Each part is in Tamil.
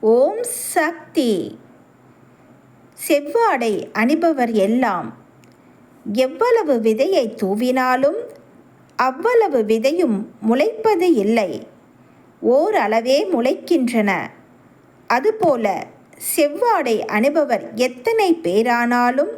ஓம் சக்தி. செவ்வாடை அணிபவர் எல்லாம். எவ்வளவு விதையை தூவினாலும் அவ்வளவு விதையும் முளைப்பது இல்லை. ஓரளவே முளைக்கின்றன. அதுபோல செவ்வாடை அணிபவர் எத்தனை பேரானாலும்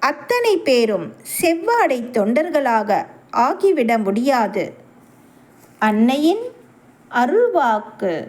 அத்தனை பேரும் செவ்வாடை தொண்டர்களாக ஆகிவிட முடியாது. அன்னையின் அருள்வாக்கு.